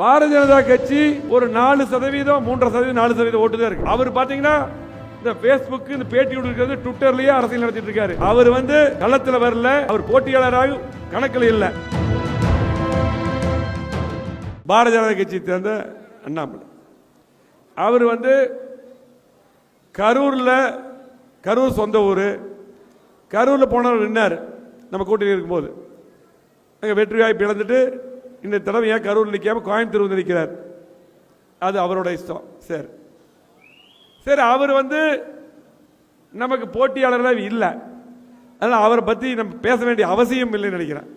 பாரதிய ஜனதா கட்சி ஒரு நாலு சதவீதம் மூன்றரை சதவீதம் நாலு சதவீதம் ஓட்டு தான் இருக்கு. அவர் பாத்தீங்கன்னா இந்த பேஸ்புக் இந்த பேட்டி கொடுக்கிறது ட்விட்டர்லயே அரசியல் நடத்திட்டு இருக்காரு. அவர் வந்து களத்துல வரல அவர் போட்டியாளராக கணக்கில் இல்லை. பாரதிய ஜனதா கட்சி சேர்ந்த அண்ணாமலை. அவர் வந்து கரூர்ல கரூர் சொந்த ஊர் கரூர்ல போனவர் நின்னார். நம்ம கூட்டணி இருக்கும்போது. அங்கே வெற்றி வாய்ப்பு இழந்துட்டு இந்த தடவை ஏன் கரூர் நிற்காம கோயம்புத்தூர் வந்து நிற்கிறார்? அது அவரோட இஷ்டம். சரி. சரி அவர் வந்து நமக்கு போட்டியாளராக இல்லை. அதனால் அவரை பற்றி நம்ம பேச வேண்டிய அவசியம் இல்லைன்னு நினைக்கிறேன்.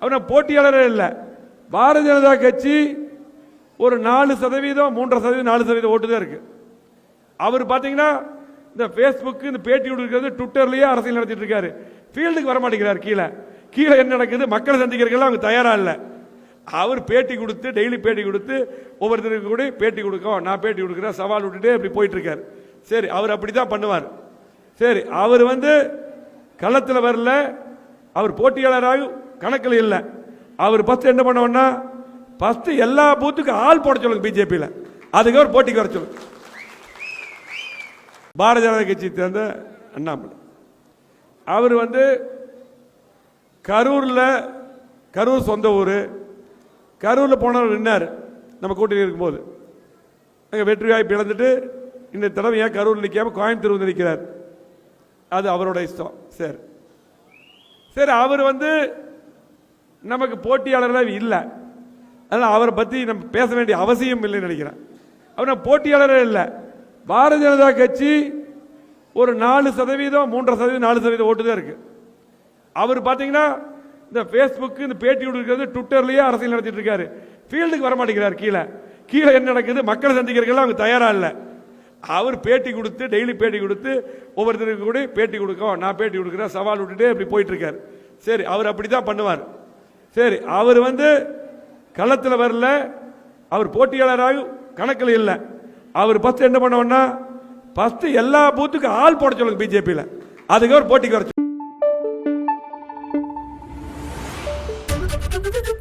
அவர் நம்ம போட்டியாளரே இல்லை. பாரதிய ஜனதா கட்சி ஒரு நாலு சதவீதம் மூன்றரை சதவீதம் நாலு சதவீதம் ஓட்டு தான் இருக்குது அவர் பார்த்தீங்கன்னா இந்த ஃபேஸ்புக்கு இந்த பேட்டி கொடுக்குறது ட்விட்டர்லேயே அரசியல் நடத்திட்டு இருக்காரு. ஃபீல்டுக்கு வர மாட்டேங்கிறார் கீழே. கீழே என்ன நடக்குது? மக்களை சந்திக்கிறதுக்கெல்லாம் அவங்க தயாராக இல்லை. அவர் பேட்டி கொடுத்து டெய்லி பேட்டி கொடுத்து ஒவ்வொருத்தருக்கு கூட பேட்டி கொடுக்கும் நான் பேட்டி கொடுக்குறேன் சவால் விட்டுட்டு அப்படி போயிட்டுருக்காரு. சரி அவர் அப்படி தான் பண்ணுவார். சரி அவர் வந்து களத்தில் வரல. அவர் போட்டியாளராக கணக்கில் இல்லை. அவர் ஃபஸ்ட்டு என்ன பண்ணுவோன்னா ஃபஸ்ட்டு எல்லா பூத்துக்கும் ஆள் போட சொல்லுங்க பிஜேபியில் அதுக்கு அவர் போட்டிக்கு வர சொல்லுங்க. பாரதிய ஜனதா கட்சி சேர்ந்த அண்ணாமலை. அவர் வந்து கரூரில் கரூர் சொந்த ஊர் கரூரில் போனவர் நின்னார். நம்ம கூட்டணி இருக்கும்போது. அங்கே வெற்றி வாய்ப்பு இழந்துட்டு இந்த தடவை ஏன் கரூர் நிற்காம கோயம்புத்தூர் வந்து நிற்கிறார் அது அவரோட இஷ்டம் சரி. சரி அவர் வந்து நமக்கு போட்டியாளராக இல்லை. அதனால் அவரை பற்றி நம்ம பேச வேண்டிய அவசியம் இல்லைன்னு நினைக்கிறேன். அவர் போட்டியாளரே இல்லை. பாரதிய ஜனதா கட்சி ஒரு நாலு சதவீதம் மூன்றரை சதவீதம் நாலு சதவீதம் ஓட்டு தான் இருக்குது அவர் பார்த்தீங்கன்னா இந்த ஃபேஸ்புக்கு இந்த பேட்டி கொடுக்கிறது ட்விட்டர்லேயே அரசியல் நடத்திட்டு இருக்காரு ஃபீல்டுக்கு வர மாட்டேங்கிறார் கீழே. கீழே என்ன நடக்குது? மக்களை சந்திக்கிறதுக்கெல்லாம் அவங்க தயாராக இல்லை. அவர் பேட்டி கொடுத்து டெய்லி பேட்டி கொடுத்து ஒவ்வொருத்தருக்கு கூட பேட்டி கொடுக்கும் நான் பேட்டி கொடுக்குறேன் சவால் விட்டுட்டு இப்படி போயிட்டுருக்கார். சரி அவர் அப்படி தான் பண்ணுவார். சரி அவர் வந்து களத்தில் வரல. அவர் போட்டியாளராக கணக்கில் இல்லை. அவர் ஃபஸ்ட்டு என்ன பண்ணோன்னா ஃபஸ்ட்டு எல்லா பூத்துக்கும் ஆள் போட சொல்லுங்க பிஜேபியில் அதுக்கு அவர் போட்டிக்கு வர Thank you.